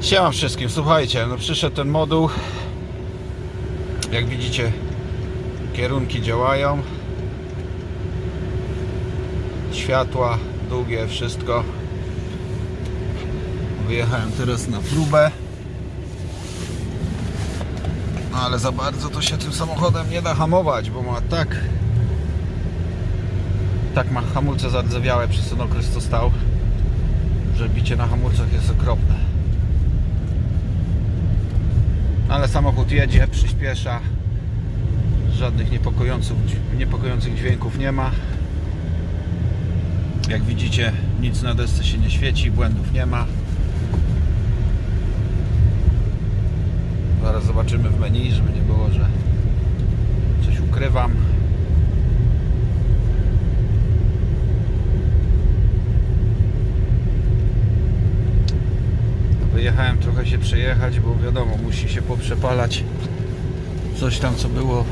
Siema wszystkim, słuchajcie, no przyszedł ten moduł. Jak widzicie, kierunki działają. Światła, długie, wszystko. Wyjechałem teraz na próbę. No ale za bardzo to się tym samochodem nie da hamować, bo ma tak tak ma hamulce zardzewiałe przez ten okres co stał, że bicie na hamulcach jest okropne. Ale samochód jedzie, przyspiesza. Żadnych niepokojących, niepokojących dźwięków nie ma. Jak widzicie, nic na desce się nie świeci, błędów nie ma. Zaraz zobaczymy w menu, żeby nie było, że coś ukrywam. Wyjechałem trochę się przejechać, bo wiadomo, musi się poprzepalać coś tam, co było,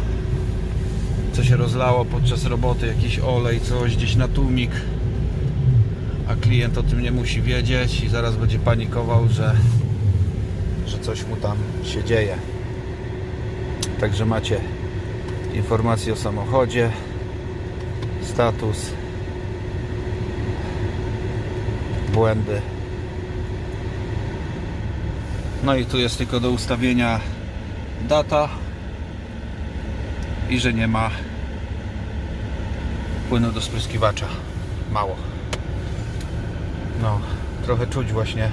co się rozlało podczas roboty, jakiś olej, coś gdzieś na tłumik, a klient o tym nie musi wiedzieć i zaraz będzie panikował, że, że coś mu tam się dzieje. Także macie informacje o samochodzie, status, błędy. No i tu jest tylko do ustawienia data i że nie ma płynu do spryskiwacza. Mało. No, trochę czuć właśnie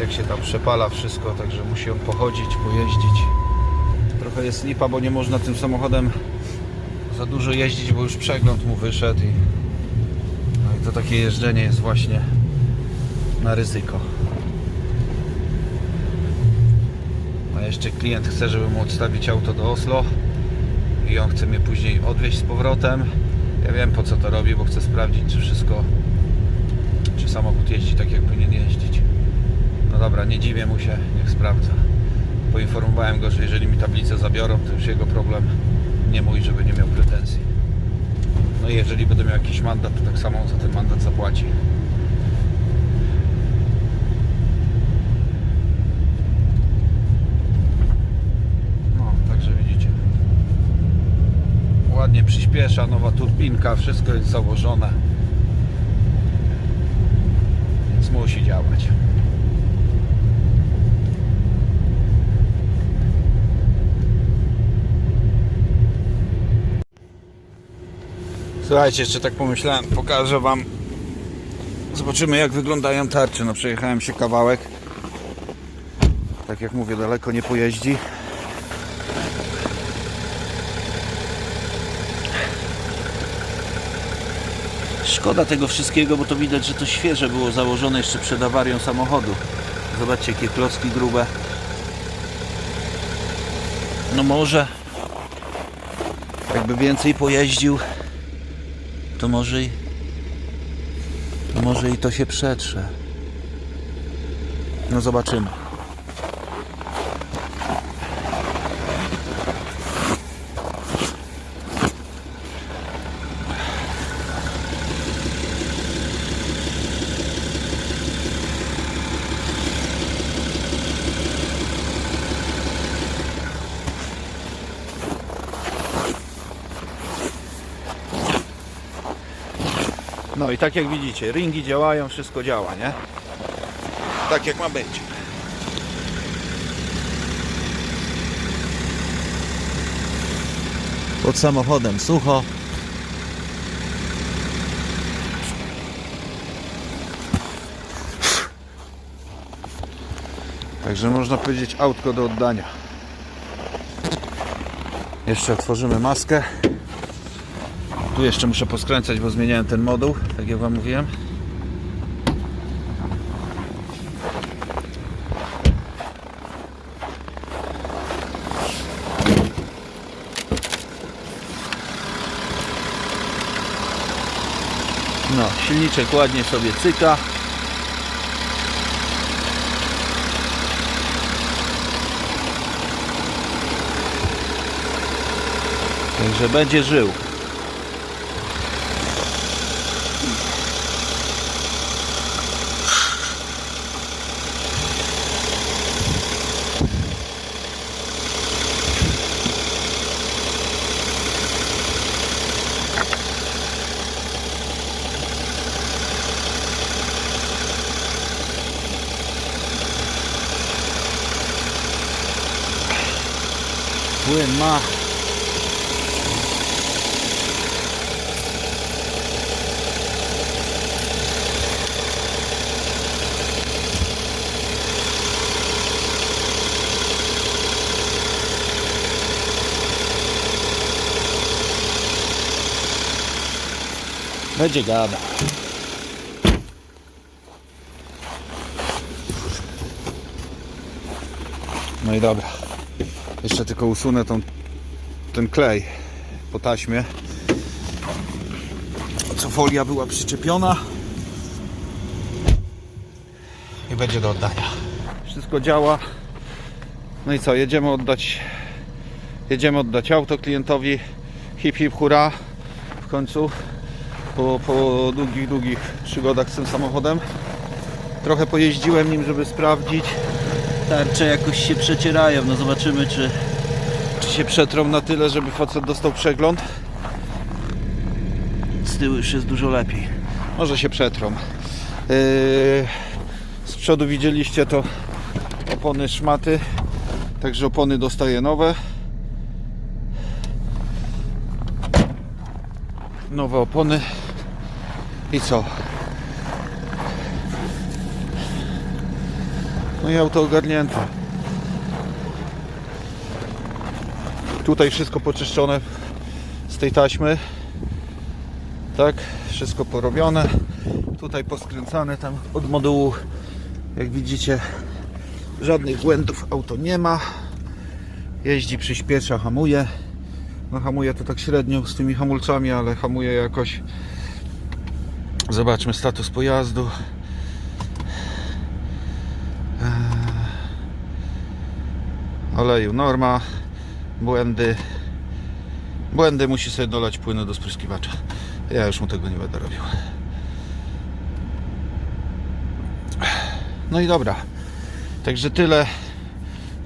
jak się tam przepala wszystko, także musi on pochodzić, pojeździć. Trochę jest lipa, bo nie można tym samochodem za dużo jeździć, bo już przegląd mu wyszedł i, no i to takie jeżdżenie jest właśnie na ryzyko. A jeszcze klient chce, żeby mu odstawić auto do Oslo i on chce mnie później odwieźć z powrotem. Ja wiem po co to robi, bo chcę sprawdzić, czy wszystko, czy samochód jeździ tak, jak powinien jeździć. No dobra, nie dziwię mu się, niech sprawdza. Poinformowałem go, że jeżeli mi tablicę zabiorą, to już jego problem, nie mój, żeby nie miał pretensji. No i jeżeli będę miał jakiś mandat, to tak samo za ten mandat zapłaci. No, także widzicie. Ładnie przyspiesza, nowa turbinka, wszystko jest założone. Więc musi działać. Słuchajcie, jeszcze tak pomyślałem, pokażę Wam. Zobaczymy jak wyglądają tarcze. No przejechałem się kawałek. Tak jak mówię, daleko nie pojeździ. Szkoda tego wszystkiego, bo to widać, że to świeże było założone jeszcze przed awarią samochodu. Zobaczcie, jakie klocki grube. No może jakby więcej pojeździł, to może i to może i to się przetrze. No zobaczymy. No i tak jak widzicie, ringi działają, wszystko działa, nie? Tak jak ma być. Pod samochodem sucho. Także można powiedzieć autko do oddania. Jeszcze otworzymy maskę. Tu jeszcze muszę poskręcać, bo zmieniałem ten moduł, tak jak Wam mówiłem. No, silniczek ładnie sobie cyka. Także będzie żył. Płyn ma. Będzie gada. No i dobra. Jeszcze tylko usunę tą, ten klej po taśmie. Co folia była przyczepiona. I będzie do oddania. Wszystko działa. No i co, jedziemy oddać jedziemy oddać auto klientowi. Hip hip hura. W końcu po, po długich, długich przygodach z tym samochodem. Trochę pojeździłem nim, żeby sprawdzić. Tarcze jakoś się przecierają. No zobaczymy, czy, czy się przetrą na tyle, żeby facet dostał przegląd. Z tyłu już jest dużo lepiej. Może się przetrą. Yy, z przodu widzieliście to opony szmaty. Także opony dostaję nowe. Nowe opony. I co? No i auto ogarnięte. Tutaj wszystko poczyszczone z tej taśmy. Tak, wszystko porobione. Tutaj poskręcane tam od modułu. Jak widzicie, żadnych błędów auto nie ma. Jeździ, przyspiesza, hamuje. No hamuje to tak średnio z tymi hamulcami, ale hamuje jakoś. Zobaczmy status pojazdu. Oleju norma, błędy. Błędy musi sobie dolać płynu do spryskiwacza. Ja już mu tego nie będę robił. No i dobra. Także tyle.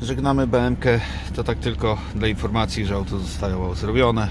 Żegnamy BMK. To tak tylko dla informacji, że auto zostało zrobione.